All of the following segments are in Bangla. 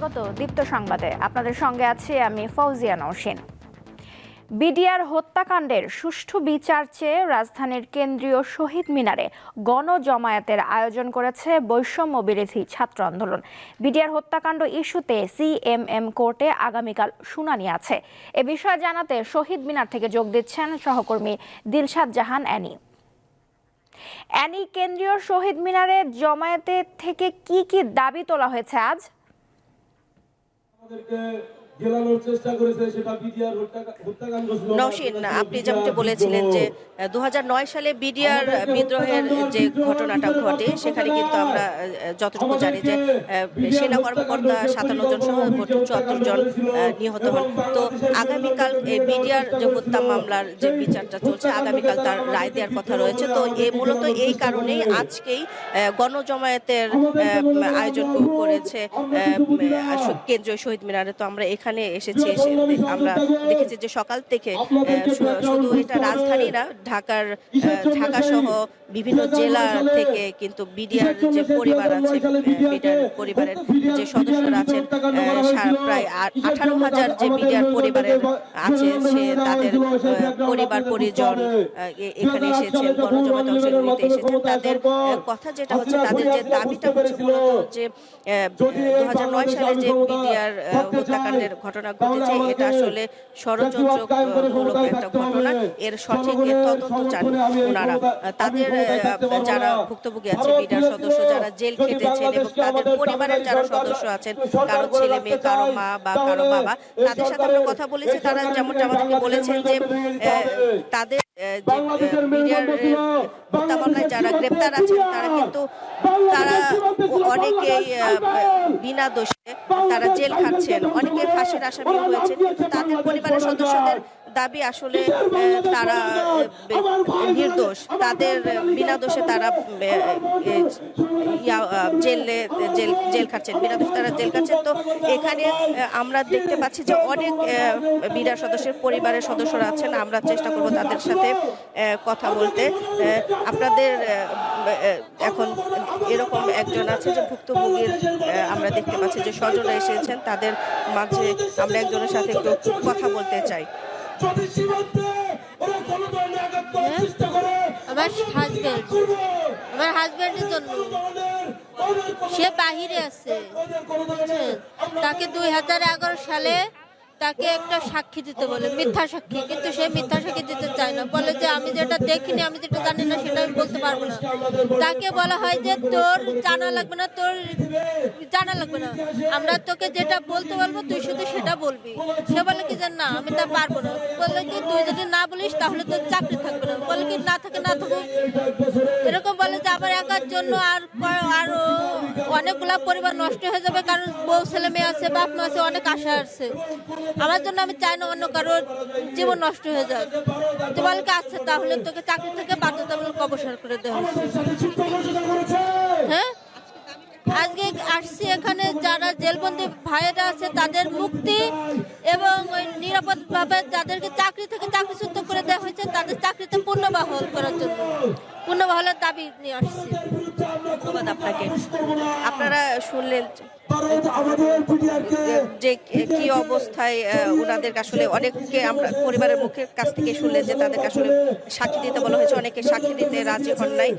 স্বাগত দীপ্ত সংবাদে। আপনাদের সঙ্গে আছি আমি ফৌজিয়া নওশিন বিডিআর হত্যাকাণ্ডের সুষ্ঠু বিচার চেয়ে রাজধানীর কেন্দ্রীয় শহীদ মিনারে গণজমায়েতের আয়োজন করেছে বৈষম্য বিরোধী ছাত্র আন্দোলন। বিডিআর হত্যাকাণ্ড ইস্যুতে সিএমএম কোর্টে আগামীকাল শুনানি আছে। এ বিষয়ে জানাতে শহীদ মিনার থেকে যোগ দিচ্ছেন সহকর্মী দিলশাদ জাহান অ্যানি। অ্যানি, কেন্দ্রীয় শহীদ মিনারে জমায়েতে থেকে কি কি দাবি তোলা হয়েছে আজ? আমাদেরকে নওশিন আপনি যেমনটি বলেছিলেন যে দু সালে বিডিআর বিদ্রোহের যে ঘটনাটা ঘটে সেখানে কিন্তু আমরা যতটুকু জানি যে সেনা কর্মকর্তা সাতান্ন জন সহ মোট চুয়াত্তর জন নিহত হন। তো আগামীকাল এই বিডিআর যে হত্যা মামলার যে বিচারটা চলছে আগামীকাল তার রায় দেওয়ার কথা রয়েছে। তো এ মূলত এই কারণেই আজকেই গণজমায়েতের আয়োজন করেছে আহ, কেন্দ্রীয় শহীদ মিনারে। তো আমরা এখানে এসেছি এসে আমরা দেখেছি যে সকাল থেকে শুধু এটা রাজধানী না ঢাকার ঢাকা সহ বিভিন্ন জেলা থেকে কিন্তু বিডিআর যে পরিবার আছে বিডিআর পরিবারের যে সদস্যরা আছেন প্রায় আঠারো হাজার যে বিডিআর পরিবারের আছে সে তাদের পরিবার পরিজন এখানে এসেছেন গণজমায়েত অংশ নিতে এসেছেন তাদের কথা যেটা হচ্ছে তাদের যে দাবিটা হচ্ছে মূলত যে দু হাজার নয় সালে যে বিডিআর হত্যাকাণ্ডের ঘটনা ঘটেছে এটা আসলে ষড়যন্ত্রমূলক একটা ঘটনা। এর সঠিক তদন্ত চান ওনারা। তাদের যারা ভুক্তভোগী আছে বিডার সদস্য যারা জেল খেটেছেন এবং তাদের পরিবারের যারা সদস্য আছেন কারও ছেলে মেয়ে কারও মা বা কারও বাবা তাদের সাথে আমরা কথা বলেছি তারা যেমনটা আমাদেরকে বলেছেন যে তাদের হত্যা মামলায় যারা গ্রেপ্তার আছেন তারা কিন্তু তারা অনেকেই বিনা দোষে তারা জেল খাচ্ছেন। অনেকে ফাঁসির আসামি হয়েছেন। কিন্তু তাদের পরিবারের সদস্যদের দাবি আসলে তারা নির্দোষ। তাদের বিনা দোষে তারা জেলে জেল জেল খাচ্ছেন বিনা দোষে তারা জেল খাচ্ছেন তো এখানে আমরা দেখতে পাচ্ছি যে অনেক বিডার সদস্যের পরিবারের সদস্যরা আছেন। আমরা চেষ্টা করব তাদের সাথে কথা বলতে। আপনাদের এখন এরকম একজন আছে যে ভুক্তভোগীর আমরা দেখতে পাচ্ছি যে স্বজনরা এসেছেন। তাদের মাঝে আমরা একজনের সাথে একটু কথা বলতে চাই। যদি সীমান্তে ওরা গণতন্ত্রে আঘাত করার চেষ্টা করে, আমার হাজবেন্ড আমার হাজবেন্ডের জন্য। সে বাহিরে আছে? তাকে দুই হাজার এগারো সালে তাকে একটা সাক্ষী দিতে বলে, মিথ্যা সাক্ষী। কিন্তু সে মিথ্যা সাক্ষী দিতে চায় না। বলে যে, আমি যেটা দেখিনি, আমি যেটা জানি না, সেটা আমি বলতে পারব না। তাকে বলা হয় যে, তোর জানা লাগবে না, তোর জানা লাগবে না। আমরা তোকে যেটা বলতে বলব, তুই শুধু সেটা বলবি। সে বলে কি যে, না, আমি তা পারব না। বলে কি, তুই যদি না বলিস, তাহলে তোর চাকরি থাকবে না। বলে কি, না থাকে না থাকে এরকম আমার একার জন্য আর আরও অনেকগুলা পরিবার নষ্ট হয়ে যাবে, কারণ বউ, ছেলে, মেয়ে আছে, বাপ, মা আছে, অনেক আশা আছে। আমার জন্য আমি চাই না অন্য কারোর জীবন নষ্ট হয়ে যাক। তো বলে কি আচ্ছা তাহলে তোকে চাকরি থেকে বাধ্যতামূলক অবসর করে দেওয়া হ্যাঁ? আজকে আসছি এখানে যারা জেলবন্দি ভাইয়েরা আছে, তাদের মুক্তি এবং ওই নিরাপদভাবে যাদেরকে চাকরি থেকে চাকরিচ্যুত করে দেওয়া হয়েছে, তাদের চাকরিতে পুনর্বহাল করার জন্য। পুনর্বহালের দাবি নিয়ে আসছি। ধন্যবাদ আপনাকে। আপনারা শুনলেন যে কি অবস্থায় ওনাদের আসলে অনেককে আমরা পরিবারের মুখের কাছ থেকে শুনলেন যে তাদেরকে আসলে সাক্ষী দিতে বলা হয়েছে অনেকে সাক্ষী দিতে রাজি হন নাই।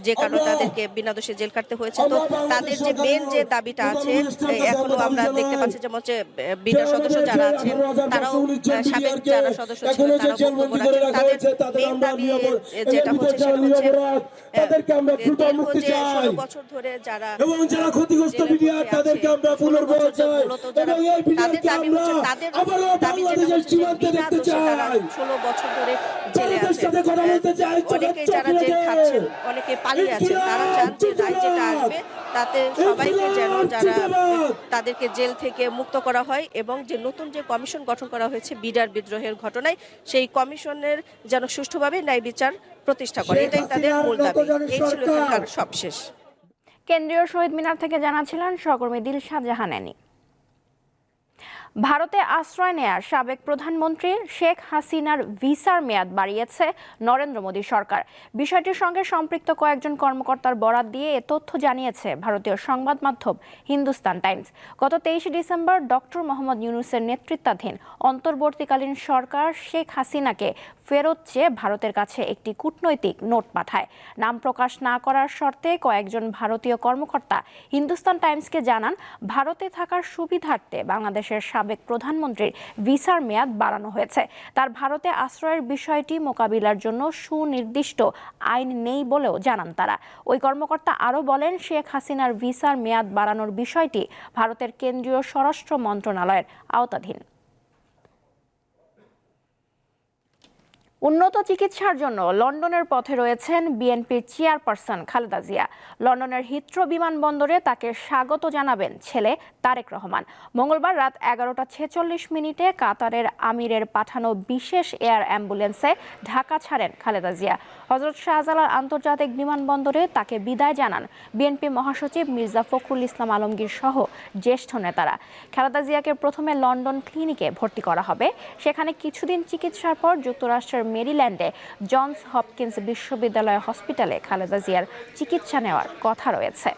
যে- কারণে তাদেরকে বিনা দোষে জেল কাটতে হয়েছে। তো তাদের যে মেন যে দাবিটা আছে এখনও আমরা দেখতে পাচ্ছি যেমন হচ্ছে বিনা সদস্য যারা আছেন তারাও সাবেক যারা সদস্য ছিল তারা বক্তব্য রাখছেন তাদের মেন দাবি যেটা হচ্ছে সেটা হচ্ছে দীর্ঘ যে ষোলো বছর ধরে যারা এবং যারা ক্ষতিগ্রস্ত বিডিআর মধ্যে তাদেরকে আমরা বছর চাই। এবং এই দাবি আমরা আবারও বাংলাদেশের সীমান্তে দেখতে চাই। ষোলো বছর ধরে জেলে চোখে অনেকে যারা জেল খাচ্ছেন অনেকে পালিয়ে আছেন তারা চান যে রায় যেটা আসবে। তাতে সবাইকে যেন যারা তাদেরকে জেল থেকে মুক্ত করা হয় এবং যে নতুন যে কমিশন গঠন করা হয়েছে বিডার বিদ্রোহের ঘটনায় সেই কমিশনের যেন সুষ্ঠুভাবে ন্যায় বিচার প্রতিষ্ঠা করে। এটাই তাদের মূল দাবি। এই ছিল সবশেষ। কেন্দ্রীয় শহীদ মিনার থেকে জানাছিলেন সহকর্মী দিলশাদ জাহানানি। ভারতে আশ্রয় নেয়া সাবেক প্রধানমন্ত্রী শেখ হাসিনার ভিসার মেয়াদ বাড়িয়েছে নরেন্দ্র মোদী সরকার। বিষয়টির সঙ্গে সম্পৃক্ত কয়েকজন কর্মকর্তার বরাত দিয়ে এ তথ্য জানিয়েছে ভারতীয় সংবাদ মাধ্যম হিন্দুস্তান টাইমস। গত তেইশে ডিসেম্বর ডক্টর মোহাম্মদ ইউনুসের নেতৃত্বাধীন অন্তর্বর্তীকালীন সরকার শেখ হাসিনাকে ফেরত চেয়ে ভারতের কাছে একটি কূটনৈতিক নোট পাঠায়। নাম প্রকাশ না করার শর্তে কয়েকজন ভারতীয় কর্মকর্তা হিন্দুস্তান টাইমসকে জানান, ভারতে থাকার সুবিধার্থে বাংলাদেশের সাবেক প্রধানমন্ত্রীর ভিসার মেয়াদ বাড়ানো হয়েছে। তার ভারতে আশ্রয়ের বিষয়টি মোকাবিলার জন্য সুনির্দিষ্ট আইন নেই বলেও জানান তারা। ওই কর্মকর্তা আরও বলেন, শেখ হাসিনার ভিসার মেয়াদ বাড়ানোর বিষয়টি ভারতের কেন্দ্রীয় স্বরাষ্ট্র মন্ত্রণালয়ের আওতাধীন। উন্নত চিকিৎসার জন্য লন্ডনের পথে রয়েছেন বিএনপির চেয়ারপারসন খালেদা জিয়া। লন্ডনের হিথ্রো বিমানবন্দরে তাকে স্বাগত জানাবেন ছেলে তারেক রহমান। মঙ্গলবার রাত এগারোটা ছেচল্লিশ মিনিটে কাতারের আমিরের পাঠানো বিশেষ এয়ার অ্যাম্বুলেন্সে ঢাকা ছাড়েন খালেদা জিয়া। হজরত শাহজালাল আন্তর্জাতিক বিমানবন্দরে তাকে বিদায় জানান বিএনপি মহাসচিব মির্জা ফখরুল ইসলাম আলমগীর সহ জ্যেষ্ঠ নেতারা। খালেদা জিয়াকে প্রথমে লন্ডন ক্লিনিকে ভর্তি করা হবে। সেখানে কিছুদিন চিকিৎসার পর যুক্তরাষ্ট্রের মেরিল্যান্ডে জনস হপকিন্স বিশ্ববিদ্যালয় হসপিটালে খালেদা জিয়ার চিকিৎসা নেওয়ার কথা রয়েছে।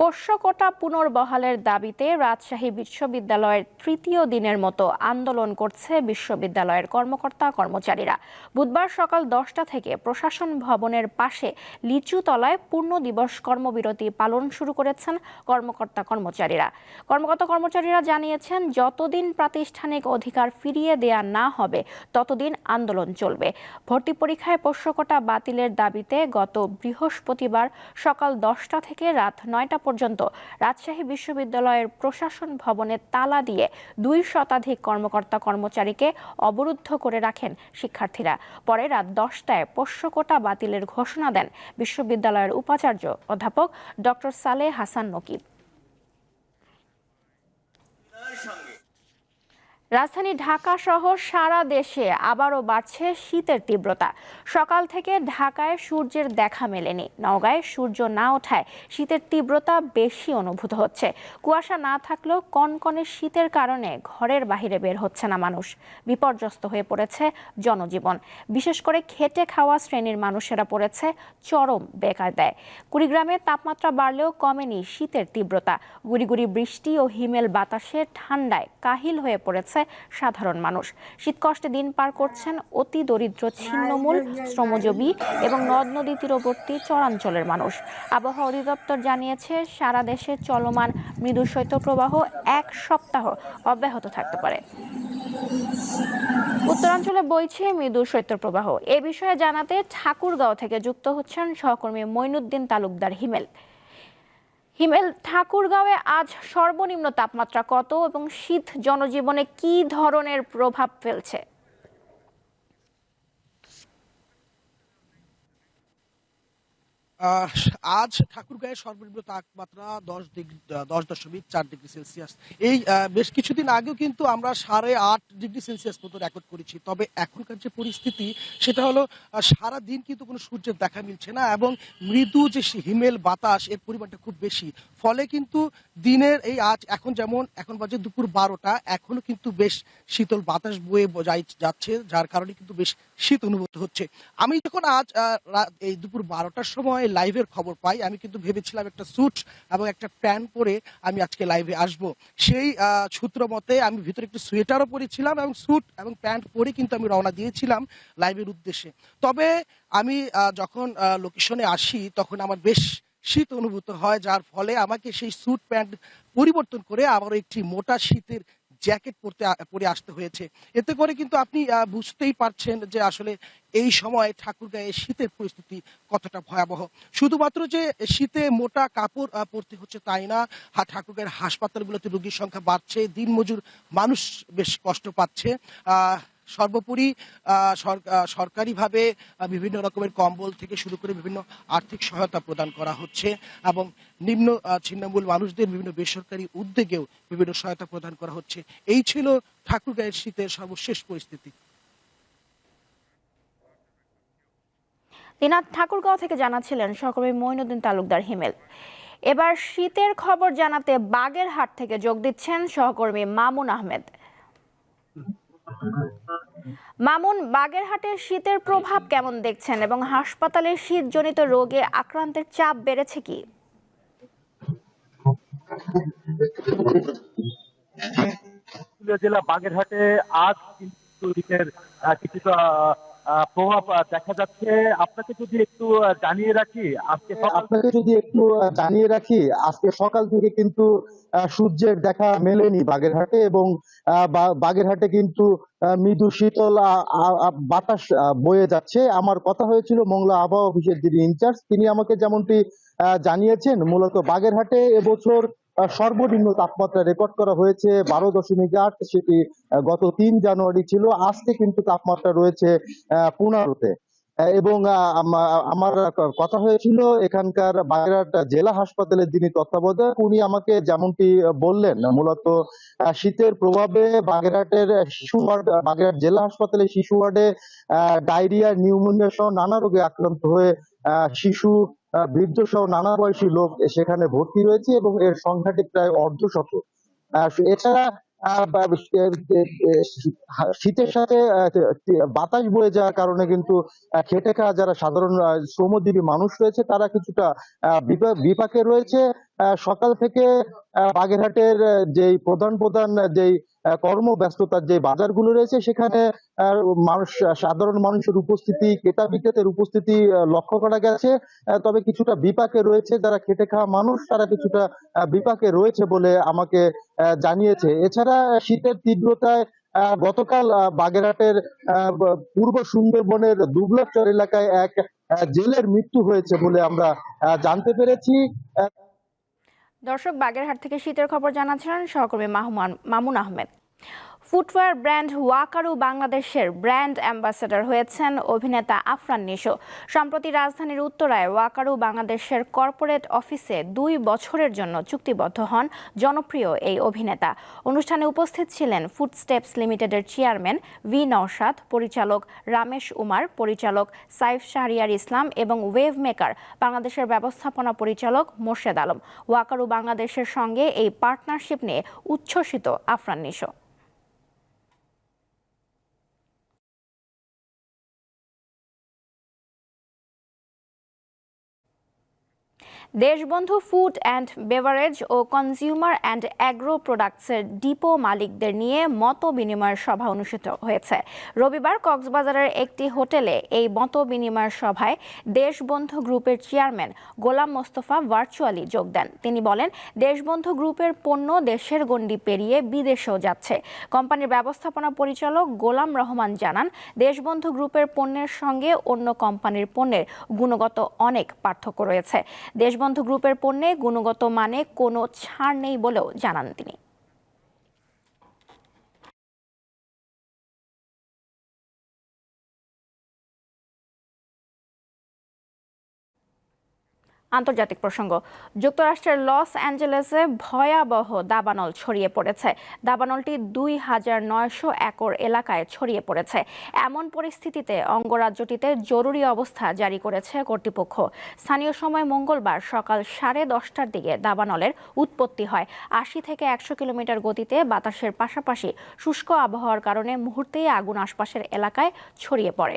পোষ্য কোটা পুনর্বহালের দাবিতে রাজশাহী বিশ্ববিদ্যালয়ের তৃতীয় দিনের মতো আন্দোলন করছে বিশ্ববিদ্যালয়ের কর্মকর্তা কর্মচারীরা। বুধবার সকাল দশটা থেকে প্রশাসন ভবনের পাশে লিচুতলায় পূর্ণ দিবস কর্মবিরতি পালন শুরু করেছেন কর্মকর্তা কর্মচারীরা। কর্মকর্তা কর্মচারীরা জানিয়েছেন, যতদিন প্রাতিষ্ঠানিক অধিকার ফিরিয়ে দেয়া না হবে, ততদিন আন্দোলন চলবে। ভর্তি পরীক্ষায় পোষ্য কোটা বাতিলের দাবিতে গত বৃহস্পতিবার সকাল দশটা থেকে রাত নয়টা পর্যন্ত রাজশাহী বিশ্ববিদ্যালয়ের প্রশাসন ভবনে তালা দিয়ে দুই শতাধিক কর্মকর্তা কর্মচারীকে অবরুদ্ধ করে রাখেন শিক্ষার্থীরা। পরে রাত দশটায় পোষ্যকোটা বাতিলের ঘোষণা দেন বিশ্ববিদ্যালয়ের উপাচার্য অধ্যাপক ডক্টর সালে হাসান নকিব। রাজধানী ঢাকা সহ সারা দেশে আবারও বাড়ছে শীতের তীব্রতা। সকাল থেকে ঢাকায় সূর্যের দেখা মেলেনি। নওগাঁয় সূর্য না ওঠায় শীতের তীব্রতা বেশি অনুভূত হচ্ছে। কুয়াশা না থাকলেও কনকনে শীতের কারণে ঘরের বাইরে বের হচ্ছে না মানুষ। বিপর্যস্ত হয়ে পড়েছে জনজীবন। বিশেষ করে খেটে খাওয়া শ্রেণির মানুষেরা পড়েছে চরম বেকায়দায়। কুড়িগ্রামে তাপমাত্রা বাড়লেও কমেনি শীতের তীব্রতা। গুড়ি বৃষ্টি ও হিমেল বাতাসে ঠান্ডায় কাহিল হয়ে পড়েছে সাধারণ মানুষ। শীতকষ্টে দিন পার করছেন অতি দরিদ্র ছিন্নমূল শ্রমজীবী এবং নদ নদী তীরবর্তী চরাঞ্চলের মানুষ। আবহাওয়া অধিদপ্তর জানিয়েছে, সারা দেশে চলমান মৃদু শৈত্যপ্রবাহ এক সপ্তাহ অব্যাহত থাকতে পারে। উত্তরাঞ্চলে বইছে মৃদু শৈত্যপ্রবাহ। এ বিষয়ে জানাতে ঠাকুরগাঁও থেকে যুক্ত হচ্ছেন সহকর্মী মইনুদ্দিন তালুকদার হিমেল। হিমেল ঠাকুরগাঁওয়ে আজ সর্বনিম্ন তাপমাত্রা কত এবং শীত জনজীবনে কি ধরনের প্রভাব ফেলছে? আজ ঠাকুরগাঁয়ের সর্বনিম্ন তাপমাত্রা দশ ডিগ্রি দশ দশমিক চার ডিগ্রি সেলসিয়াস। এই বেশ কিছুদিন আগেও কিন্তু আমরা সাড়ে আট ডিগ্রি সেলসিয়াস মতো রেকর্ড করেছি। তবে এখনকার যে পরিস্থিতি, সেটা হলো সারা দিন কিন্তু কোনো সূর্যের দেখা মিলছে না এবং মৃদু যে হিমেল বাতাস, এর পরিমাণটা খুব বেশি। ফলে কিন্তু দিনের এই আজ, এখন যেমন, এখন বাজে দুপুর বারোটা এখনও কিন্তু বেশ শীতল বাতাস বয়ে যাচ্ছে, যার কারণে কিন্তু বেশ শীত অনুভূত হচ্ছে। আমি যখন আজ এই দুপুর বারোটার সময় লাইভের খবর পাই, আমি কিন্তু ভেবেছিলাম একটা স্যুট এবং একটা প্যান্ট পরে আমি আজকে লাইভে আসব। সেই সূত্র মতে আমি ভিতরে একটু সোয়েটারও পরেছিলাম এবং স্যুট এবং প্যান্ট পরে কিন্তু আমি রওনা দিয়েছিলাম লাইভের উদ্দেশ্যে। তবে আমি যখন লোকেশনে আসি, তখন আমার বেশ শীত অনুভূত হয়, যার ফলে আমাকে সেই স্যুট প্যান্ট পরিবর্তন করে আবারও একটি মোটা শীতের জ্যাকেট পরতে পরে আসতে হয়েছে। এতে করে কিন্তু আপনি বুঝতেই পারছেন যে আসলে এই সময় ঠাকুর ঠাকুরগাঁয়ে শীতের পরিস্থিতি কতটা ভয়াবহ। শুধুমাত্র যে শীতে মোটা কাপড় পরতে হচ্ছে তাই না ঠাকুর ঠাকুরগাঁয়ের হাসপাতালগুলোতে রোগীর সংখ্যা বাড়ছে, দিনমজুর মানুষ বেশ কষ্ট পাচ্ছে। সর্বোপরি সরকারিভাবে বিভিন্ন রকমের কম্বল থেকে শুরু করে বিভিন্ন আর্থিক সহায়তা প্রদান করা হচ্ছে এবং নিম্ন ছিন্নমূল মানুষদের বিভিন্ন বেসরকারি উদ্যোগেও বিভিন্ন সহায়তা প্রদান করা হচ্ছে। এই ছিল ঠাকুরগাঁয়ের শীতের সর্বশেষ পরিস্থিতি। দিনাথ ঠাকুরগাঁও থেকে জানাচ্ছিলেন সহকর্মী মঈনুদ্দিন তালুকদার হিমেল। এবার শীতের খবর জানাতে বাগেরহাট থেকে যোগ দিচ্ছেন সহকর্মী মামুন আহমেদ। মামুন, বাগেরহাটের শীতের প্রভাব কেমন দেখছেন এবং হাসপাতালে শীতজনিত রোগে আক্রান্তের চাপ বেড়েছে কি? জেলা বাগেরহাটে আজ কিন্তু কিছুটা প্রভাব দেখা যাচ্ছে আপনাকে যদি একটু জানিয়ে রাখি আজকে সকাল আপনাকে যদি একটু জানিয়ে রাখি আজকে সকাল থেকে কিন্তু সূর্যের দেখা মেলেনি বাগেরহাটে এবং বাগেরহাটে কিন্তু মৃদু শীতল বাতাস বয়ে যাচ্ছে। আমার কথা হয়েছিল মংলা আবহাওয়া অফিসের যিনি ইনচার্জ তিনি আমাকে যেমনটি আহ, জানিয়েছেন মূলত বাগেরহাটে এবছর সর্বনিম্ন তাপমাত্রা রেকর্ড করা হয়েছে বারো দশমিক আট, সেটি গত তিন জানুয়ারি ছিল, আজকে কিন্তু তাপমাত্রা রয়েছে পনেরোতে। এবং আমার কথা হয়েছিল এখানকার বাগেরহাট জেলা হাসপাতালের যিনি তত্ত্বাবধায়ক, উনি আমাকে যেমনটি বললেন, মূলত শীতের প্রভাবে বাগেরহাটের শিশু ওয়ার্ড, বাগেরহাট জেলা হাসপাতালে শিশু ওয়ার্ডে ডায়রিয়া, নিউমোনিয়া সহ নানা রোগে আক্রান্ত হয়ে শিশু বৃদ্ধ সহ নানা বয়সী লোক সেখানে ভর্তি রয়েছে এবং এর সংখ্যাটি প্রায় অর্ধশত। এছাড়া শীতের সাথে বাতাস বয়ে যাওয়ার কারণে কিন্তু খেটে খাওয়া যারা সাধারণ শ্রমজীবী মানুষ রয়েছে, তারা কিছুটা বিপাকে রয়েছে। সকাল থেকে বাগেরহাটের যেই প্রধান প্রধান, যেই কর্মব্যস্ততার যে বাজারগুলো রয়েছে, সেখানে মানুষ, সাধারণ মানুষের উপস্থিতি, ক্রেতা বিক্রেতার উপস্থিতি লক্ষ্য করা গেছে। তবে কিছুটা বিপাকে রয়েছে যারা খেটে খাওয়া মানুষ, তারা কিছুটা বিপাকে রয়েছে বলে আমাকে জানিয়েছে। এছাড়া শীতের তীব্রতায় গতকাল বাগেরহাটের পূর্ব সুন্দরবনের দুবলাচর এলাকায় এক জেলের মৃত্যু হয়েছে বলে আমরা জানতে পেরেছি। দর্শক বাগেরহাট থেকে শীতের খবর জানাচ্ছিলেন সহকর্মী মাহমুন Mamun Ahmed. Footwear brand Walkaroo বাংলাদেশের ব্র্যান্ড অ্যাম্বাসেডর হয়েছেন অভিনেতা আফরান নিশো। সম্প্রতি রাজধানীর উত্তরায় ওয়াকারু বাংলাদেশের কর্পোরেট অফিসে দুই বছরের জন্য চুক্তিবদ্ধ হন জনপ্রিয় এই অভিনেতা। অনুষ্ঠানে উপস্থিত ছিলেন ফুডস্টেপস লিমিটেডের চেয়ারম্যান ভি নওশাদ, পরিচালক রামেশ উমার, পরিচালক সাইফ শাহরিয়ার ইসলাম এবং ওয়েভ মেকার, বাংলাদেশের ব্যবস্থাপনা পরিচালক মোর্শেদ আলম। ওয়াকারু বাংলাদেশের সঙ্গে এই পার্টনারশিপ নিয়ে উচ্ছ্বসিত Afran Nisho. Deshbandhu food and beverage O consumer and agro প্রোডাক্টসের ডিপো মালিকদের নিয়ে মত বিনিময় সভা অনুষ্ঠিত হয়েছে। রবিবার কক্সবাজারের একটি হোটেলে এই মত বিনিময় সভায় দেশবন্ধু গ্রুপের চেয়ারম্যান গোলাম মোস্তফা ভার্চুয়ালি যোগ দেন। তিনি বলেন, দেশবন্ধু গ্রুপের পণ্য দেশের গণ্ডি পেরিয়ে বিদেশেও যাচ্ছে। কোম্পানির ব্যবস্থাপনা পরিচালক গোলাম রহমান জানান, দেশবন্ধু গ্রুপের পণ্যের সঙ্গে অন্য কোম্পানির পণ্যের গুণগত অনেক পার্থক্য রয়েছে। দেশবন্ধু গ্রুপের পণ্যে গুণগত মানে কোনো ছাড় নেই বলেও জানান তিনি। আন্তর্জাতিক প্রসঙ্গ। যুক্তরাষ্ট্রের লস অ্যাঞ্জেলেসে ভয়াবহ দাবানল ছড়িয়ে পড়েছে। দাবানলটি দুই হাজার নয়শো একর এলাকায় ছড়িয়ে পড়েছে। এমন পরিস্থিতিতে অঙ্গরাজ্যটিতে জরুরি অবস্থা জারি করেছে কর্তৃপক্ষ। স্থানীয় সময় মঙ্গলবার সকাল সাড়ে দশটার দিকে দাবানলের উৎপত্তি হয়। আশি থেকে একশো কিলোমিটার গতিতে বাতাসের পাশাপাশি শুষ্ক আবহাওয়ার কারণে মুহূর্তেই আগুন আশপাশের এলাকায় ছড়িয়ে পড়ে।